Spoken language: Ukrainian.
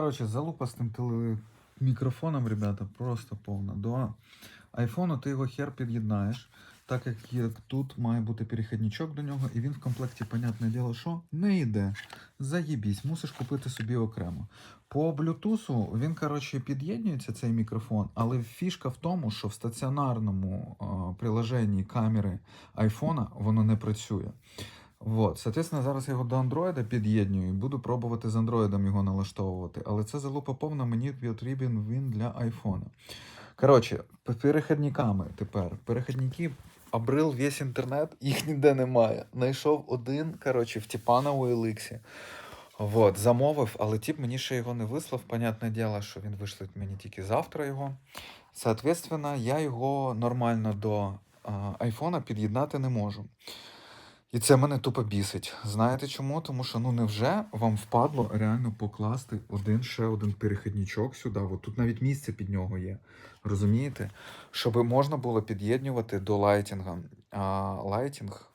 Коротше, залупа з тим мікрофоном, ребята, просто повна. До айфону ти його хер під'єднаєш, так як тут має бути перехідничок до нього, і він в комплекті, понятне діло, що не йде. Заєбісь, мусиш купити собі окремо. По Bluetooth він, коротше, під'єднується цей мікрофон, але фішка в тому, що в стаціонарному е, приложенні камери айфона воно не працює. Вот, соответственно, зараз я його до Android під'єднюю і буду пробувати з Android його налаштовувати. Але це залупа повна, мені потрібен він для айфона. Коротше, перехідниками тепер. Перехідники обрив весь інтернет, їх ніде немає. Найшов один, коротше, в Тіпана у OLX. Вот, замовив, але тип мені ще його не вислав. Понятне діло, що він вишлить мені тільки завтра його. Соответственно, я його нормально до айфона під'єднати не можу. І це мене тупо бісить. Знаєте чому? Тому що ну невже вам впадло реально покласти один ще один перехідничок сюди? От тут навіть місце під нього є. Розумієте? Щоб можна було під'єднувати до лайтінга. А лайтінг